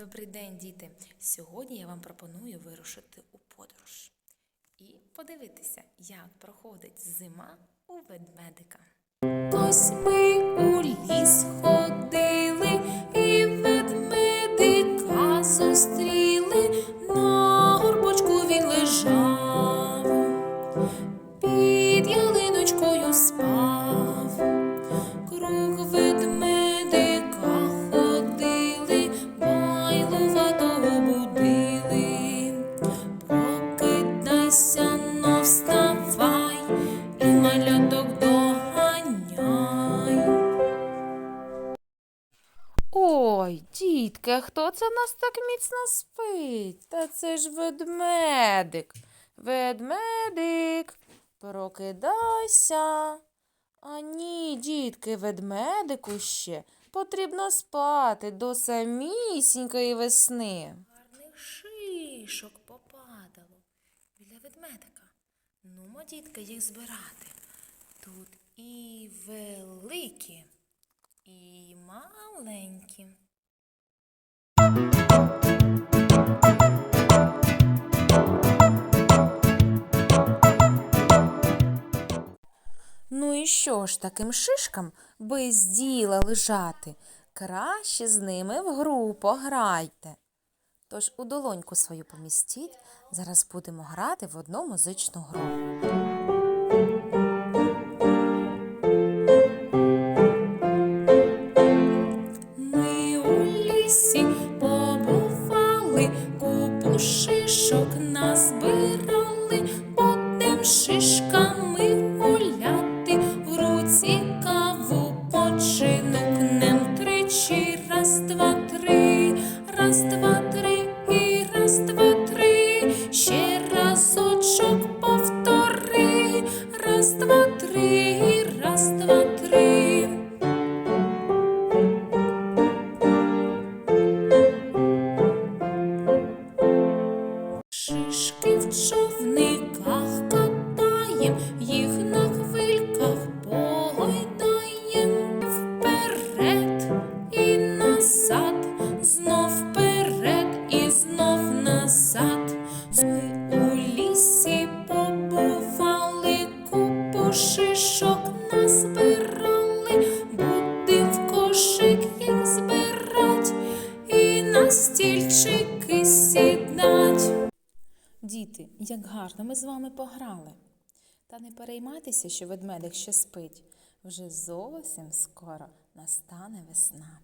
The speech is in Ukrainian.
Добрий день, діти! Сьогодні я вам пропоную вирушити у подорож і подивитися, як проходить зима у ведмедика. Ось ми у ліс дітки, хто це нас так міцно спить? Та це ж ведмедик. Ведмедик, прокидайся. А ні, дітки, ведмедику ще потрібно спати до самісінької весни. Гарних шишок попадало біля ведмедика. Нумо, дітки, їх збирати. Тут і великі, і маленькі. І що ж таким шишкам без діла лежати? Краще з ними в гру пограйте. Тож у долоньку свою помістіть, зараз будемо грати в одну музичну гру. Ми у лісі побували, раз, два, три, раз, два, три. Шишки в човниках катаєм, їх на шишок назбирали, будем в кошик їх збирать і на стільчики сідать. Діти, як гарно ми з вами пограли. Та не переймайтеся, що ведмедик ще спить. Вже зовсім скоро настане весна.